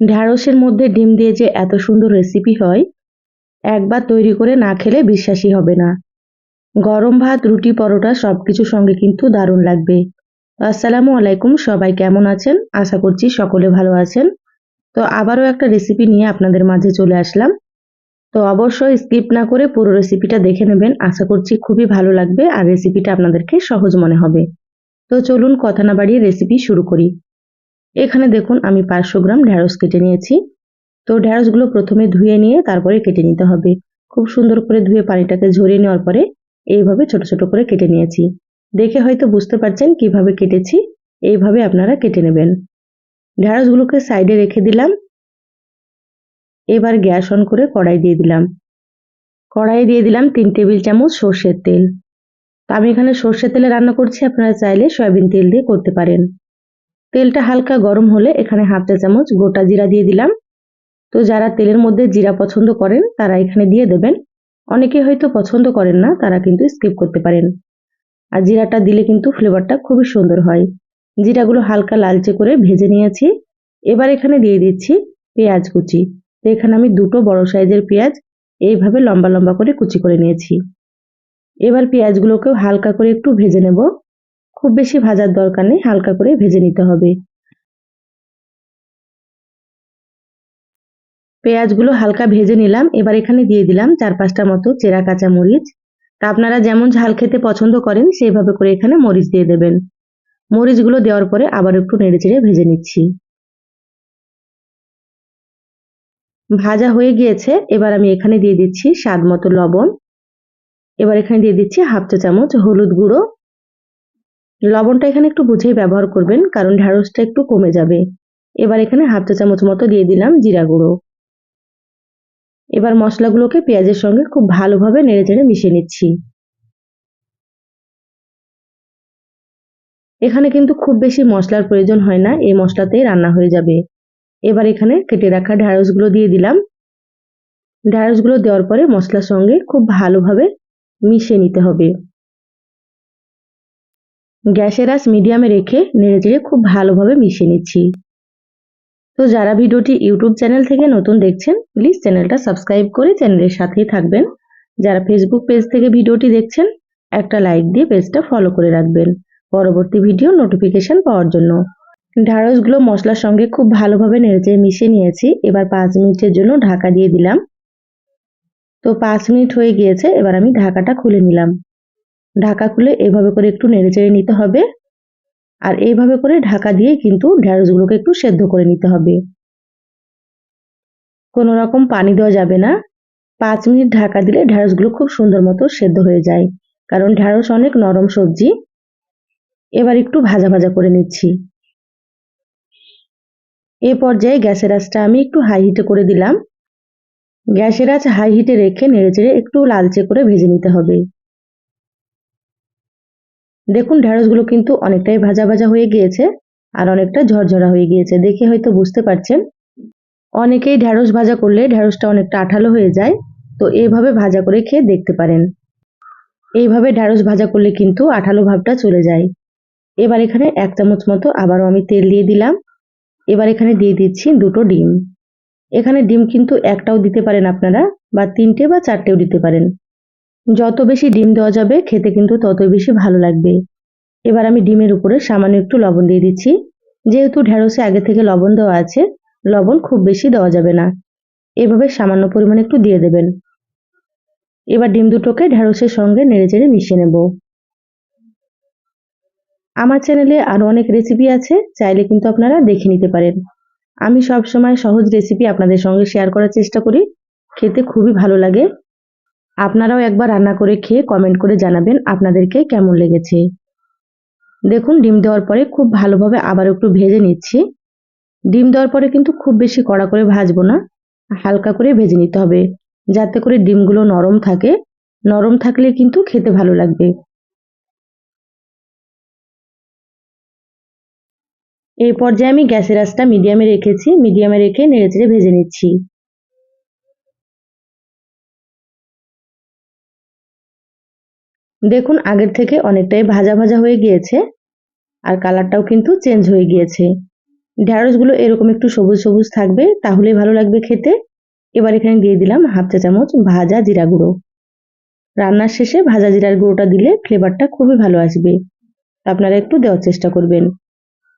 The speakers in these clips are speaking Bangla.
ঢ্যাঁড়সের মধ্যে ডিম দিয়ে যে এত সুন্দর রেসিপি হয়, একবার তৈরি করে না খেলে বিশ্বাসই হবে না। গরম ভাত, রুটি, পরোটা সব কিছুর সঙ্গে কিন্তু দারুণ লাগবে। আসসালামু আলাইকুম, সবাই কেমন আছেন? আশা করছি সকলে ভালো আছেন। তো আবারও একটা রেসিপি নিয়ে আপনাদের মাঝে চলে আসলাম। তো অবশ্যই স্কিপ না করে পুরো রেসিপিটা দেখে নেবেন। আশা করছি খুবই ভালো লাগবে আর রেসিপিটা আপনাদেরকে সহজ মনে হবে। তো চলুন কথা না বাড়িয়ে রেসিপি শুরু করি। এখানে দেখুন আমি পাঁচশো গ্রাম ঢ্যাঁড়স কেটে নিয়েছি। তো ঢ্যাঁড়সগুলো প্রথমে ধুয়ে নিয়ে তারপরে কেটে নিতে হবে। খুব সুন্দর করে ধুয়ে পানিটাকে ঝরিয়ে নেওয়ার পরে এইভাবে ছোট ছোট করে কেটে নিয়েছি। দেখে হয়তো বুঝতে পারছেন কীভাবে কেটেছি। এইভাবে আপনারা কেটে নেবেন। ঢ্যাঁড়সগুলোকে সাইডে রেখে দিলাম। এবার গ্যাস অন করে কড়াই দিয়ে দিলাম। কড়াই দিয়ে দিলাম তিন টেবিল চামচ সর্ষের তেল। আমি এখানে সর্ষের তেলে রান্না করছি, আপনারা চাইলে সয়াবিন তেল দিয়ে করতে পারেন। তেলটা হালকা গরম হলে এখানে হাফ চা চামচ গোটা জিরা দিয়ে দিলাম। তো যারা তেলের মধ্যে জিরা পছন্দ করেন, তারা এখানে দিয়ে দেবেন। অনেকে হয়তো পছন্দ করেন না, তারা কিন্তু স্কিপ করতে পারেন। আর জিরাটা দিলে কিন্তু ফ্লেভারটা খুবই সুন্দর হয়। জিরাগুলো হালকা লালচে করে ভেজে নিয়েছি। এবার এখানে দিয়ে দিচ্ছি পেঁয়াজ কুচি। তো এখানে আমি দুটো বড় সাইজের পেঁয়াজ এইভাবে লম্বা লম্বা করে কুচি করে নিয়েছি। এবার পেঁয়াজগুলোকেও হালকা করে একটু ভেজে নেব। খুব বেশি ভাজার দরকার নেই, হালকা করে ভেজে নিতে হবে। পেঁয়াজগুলো হালকা ভেজে নিলাম, এবার এখানে দিয়ে দিলাম চার পাঁচটা মতো চেরা কাঁচা মরিচ তা আপনারা যেমন ঝাল খেতে পছন্দ করেন সেইভাবে করে এখানে মরিচ দিয়ে দেবেন। মরিচগুলো দেওয়ার পরে আবার একটু নেড়ে চেড়ে ভেজে নিচ্ছি। ভাজা হয়ে গিয়েছে, এবার আমি এখানে দিয়ে দিচ্ছি স্বাদ মতো লবণ। এবার এখানে দিয়ে দিচ্ছি হাফ চা চামচ হলুদ গুঁড়ো। লবণটা এখানে একটু বুঝেই ব্যবহার করবেন, কারণ ঢ্যাঁড়সটা একটু কমে যাবে। এবার এখানে হাফ চা চামচ মতো দিয়ে দিলাম জিরা গুঁড়ো। এবার মশলাগুলোকে পেঁয়াজের সঙ্গে খুব ভালোভাবে নেড়ে চেড়ে মিশিয়ে নিচ্ছি। এখানে কিন্তু খুব বেশি মশলার প্রয়োজন হয় না, এই মশলাতেই রান্না হয়ে যাবে। এবার এখানে কেটে রাখা ঢ্যাঁড়সগুলো দিয়ে দিলাম। ঢ্যাঁড়সগুলো দেওয়ার পরে মশলার সঙ্গে খুব ভালোভাবে মিশিয়ে নিতে হবে। গ্যাসের আঁচ মিডিয়ামে রেখে নেড়ে চেড়ে খুব ভালোভাবে মিশিয়ে নিচ্ছি। তো যারা ভিডিওটি ইউটিউব চ্যানেল থেকে নতুন দেখছেন, প্লিজ চ্যানেলটা সাবস্ক্রাইব করে চ্যানেলের সাথেই থাকবেন। যারা ফেসবুক পেজ থেকে ভিডিওটি দেখছেন, একটা লাইক দিয়ে পেজটা ফলো করে রাখবেন পরবর্তী ভিডিও নোটিফিকেশন পাওয়ার জন্য। ঢ্যাঁড়সগুলো মশলার সঙ্গে খুব ভালোভাবে নেড়েচে মিশিয়ে নিয়েছি। এবার পাঁচ মিনিটের জন্য ঢাকা দিয়ে দিলাম। তো পাঁচ মিনিট হয়ে গিয়েছে, এবার আমি ঢাকাটা খুলে নিলাম। ঢাকা খুলে এভাবে করে একটু নেড়েচেড়ে নিতে হবে। আর এইভাবে করে ঢাকা দিয়ে কিন্তু ঢ্যাঁড়সগুলোকে একটু সেদ্ধ করে নিতে হবে। কোনো রকম পানি দেওয়া যাবে না। পাঁচ মিনিট ঢাকা দিলে ঢ্যাঁড়সগুলো খুব সুন্দর মতো সেদ্ধ হয়ে যায়। কারণ ঢ্যাঁড়স অনেক নরম সবজি। এবার একটু ভাজা ভাজা করে নিচ্ছি। এ পর্যায়ে গ্যাসের আঁচটা আমি একটু হাই হিটে করে দিলাম। গ্যাসের আঁচ হাই হিটে রেখে নেড়েচেড়ে একটু লালচে করে ভেজে নিতে হবে। দেখুন ঢ্যাঁড়সগুলো কিন্তু অনেকটাই ভাজা ভাজা হয়ে গিয়েছে আর অনেকটা ঝরঝরা হয়ে গিয়েছে। দেখে হয়তো বুঝতে পারছেন। অনেকেই ঢ্যাঁড়স ভাজা করলে ঢ্যাঁড়সটা অনেকটা আঠালো হয়ে যায়, তো এইভাবে ভাজা করে খেয়ে দেখতে পারেন। এইভাবে ঢ্যাঁড়স ভাজা করলে কিন্তু আঠালো ভাবটা চলে যায়। এবার এখানে এক চামচ মতো আবারও আমি তেল দিয়ে দিলাম। এবার এখানে দিয়ে দিচ্ছি দুটো ডিম। এখানে ডিম কিন্তু একটাও দিতে পারেন আপনারা বা তিনটে বা চারটেও দিতে পারেন। যত বেশি ডিম দেওয়া যাবে, খেতে কিন্তু ততই বেশি ভালো লাগবে। এবার আমি ডিমের উপরে সামান্য একটু লবণ দিয়ে দিচ্ছি। যেহেতু ঢেঁড়সে আগে থেকে লবণ দেওয়া আছে, লবণ খুব বেশি দেওয়া যাবে না। এভাবে সামান্য পরিমাণে একটু দিয়ে দেবেন। এবার ডিম দুটোকে ঢেঁড়সের সঙ্গে নেড়েচেড়ে মিশিয়ে নেব। আমার চ্যানেলে আরও অনেক রেসিপি আছে, চাইলে কিন্তু আপনারা দেখে নিতে পারেন। আমি সব সময় সহজ রেসিপি আপনাদের সঙ্গে শেয়ার করার চেষ্টা করি। খেতে খুবই ভালো লাগে। আপনারাও একবার রান্না করে খেয়ে কমেন্ট করে জানাবেন আপনাদেরকে কেমন লেগেছে। দেখুন, ডিম দেওয়ার পরে খুব ভালোভাবে আবার একটু ভেজে নিচ্ছি। ডিম দেওয়ার পরে কিন্তু খুব বেশি কড়া করে ভাজবো না, হালকা করে ভেজে নিতে হবে। যাতে করে ডিমগুলো নরম থাকে। নরম থাকলে কিন্তু খেতে ভালো লাগবে। এই পর্যায়ে আমি গ্যাসের আঁচটা মিডিয়ামে রেখেছি, মিডিয়ামে রেখে নেড়েচেড়ে ভেজে নিচ্ছি। দেখুন, আগের থেকে অনেকটাই ভাজা ভাজা হয়ে গিয়েছে আর কালারটাও কিন্তু চেঞ্জ হয়ে গিয়েছে। ঢ্যাঁড়সগুলো এরকম একটু সবুজ সবুজ থাকবে, তাহলেই ভালো লাগবে খেতে। এবার এখানে দিয়ে দিলাম হাফ চা চামচ ভাজা জিরা গুঁড়ো। রান্নার শেষে ভাজা জিরার গুঁড়োটা দিলে ফ্লেভারটা খুবই ভালো আসবে। আপনারা একটু দেওয়ার চেষ্টা করবেন।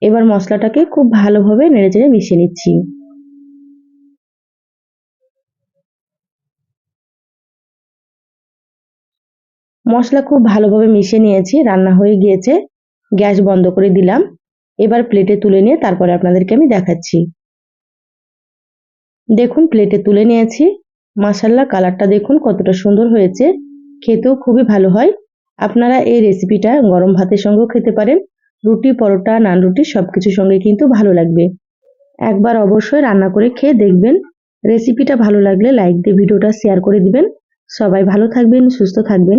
এবার মশলাটাকে খুব ভালোভাবে নেড়েচেড়ে মিশিয়ে নিচ্ছি। মশলা খুব ভালোভাবে মিশিয়ে নিয়েছি, রান্না হয়ে গিয়েছে, গ্যাস বন্ধ করে দিলাম। এবার প্লেটে তুলে নিয়ে তারপরে আপনাদেরকে আমি দেখাচ্ছি। দেখুন প্লেটে তুলে নিয়েছি। মাসাল্লা কালারটা দেখুন কতটা সুন্দর হয়েছে। খেতেও খুবই ভালো হয়। আপনারা এই রেসিপিটা গরম ভাতের সঙ্গেও খেতে পারেন। রুটি, পরোটা, নান রুটি সব কিছুর সঙ্গে কিন্তু ভালো লাগবে। একবার অবশ্যই রান্না করে খেয়ে দেখবেন। রেসিপিটা ভালো লাগলে লাইক দিয়ে ভিডিওটা শেয়ার করে দিবেন। সবাই ভালো থাকবেন, সুস্থ থাকবেন।